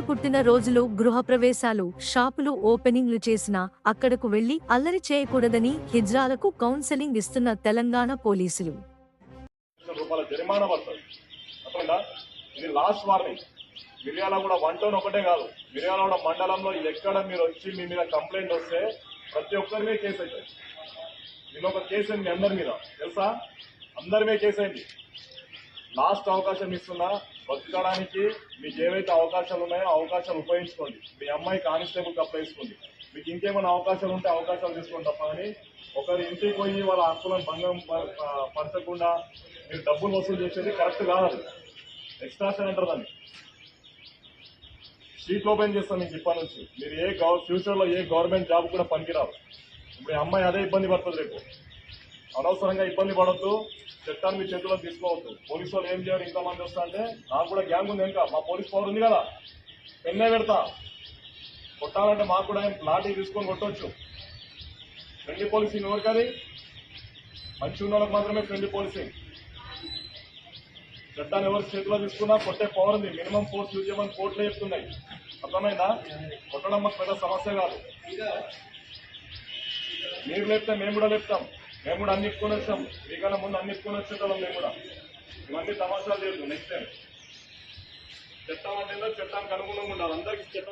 పుట్టినరోజులు గృహప్రవేశాలు షాపులు ఓపెనింగ్లు చేసినా అక్కడకు వెళ్ళి అల్లరి చేయకూడదని హిజ్రాలకు కౌన్సెలింగ్ ఇస్తున్న తెలంగాణ పోలీసులు. లక్షల రూపాయల వన్ టౌన్ ఒకటే కాదు. మండలంలో ఎక్కడ మీరు వచ్చి మీ మీద కంప్లైంట్ వస్తే ప్రతి కేసు అవుతుంది. ఒక కేసు మీ అందరి మీద. తెలుసా? అందరి మీద కేసు అయింది. లాస్ట్ అవకాశం ఇస్తున్నా. బతకడానికి మీకు ఏవైతే అవకాశాలు ఉన్నాయో అవకాశాలు ఉపయోగించుకోండి. మీ అమ్మాయి కానిస్టేబుల్కి అప్లై చేసుకోండి మీకు ఇంకేమైనా అవకాశాలు ఉంటే అవకాశాలు తీసుకోండి తప్ప కానీ ఒకరి ఇంటికి పోయి వాళ్ళ హక్కులను భంగం ప- పరచకుండా మీరు డబ్బులు వసూలు చేసేది కరెక్ట్ కాదు. ఎక్స్ట్రాషన్ అంటారు దాన్ని స్ట్రీట్ ఓపెన్ చేస్తాను మీకు ఇప్పటి నుంచి. మీరు ఏ గవ ఫ్యూచర్లో ఏ గవర్నమెంట్ జాబ్ కూడా పనికిరావు ఇప్పుడు అమ్మాయి అదే ఇబ్బంది పడుతుంది రేపు. అనవసరంగా ఇబ్బంది పడద్దు. చట్టాన్ని మీ చేతిలో తీసుకోవద్దు. పోలీసు వాళ్ళు ఏం చేయరు? ఇంతమంది వస్తా అంటే నాకు కూడా గ్యాంగ్ ఉంది ఇంకా. మా పోలీస్ పవర్ ఉంది కదా. పెన్నే పెడతా. కొట్టాలంటే మాకు కూడా లాఠీ తీసుకొని కొట్టవచ్చు ఫ్రెండ్లీ పోలీసింగ్ ఎవరికది మంచి ఉన్న వాళ్ళకి మాత్రమే ఫ్రెండ్లీ పోలీసింగ్. చట్టాన్ని ఎవరు చేతిలో తీసుకున్నా కొట్టే పవర్ ఉంది. మినిమం ఫోర్స్ యూజ్ చేయమని కోర్టులో చెప్తున్నాయి. అర్థమైందా? కొట్టడం మాకు పెద్ద సమస్య కాదు. మీరు లేపితే మేము కూడా లేపుతాం. మేము కూడా అన్ని వచ్చాం. మీకన్నా ముందు అన్ని ఇప్పుకొని వచ్చేటోళ్ళం మేము కూడా. ఇవన్నీ తమాషాలు చేయదు నెక్స్ట్ టైం చట్టం అంటే ఏందో చట్టానికి అనుగుణంగా ఉండాలి. అందరికీ చట్టం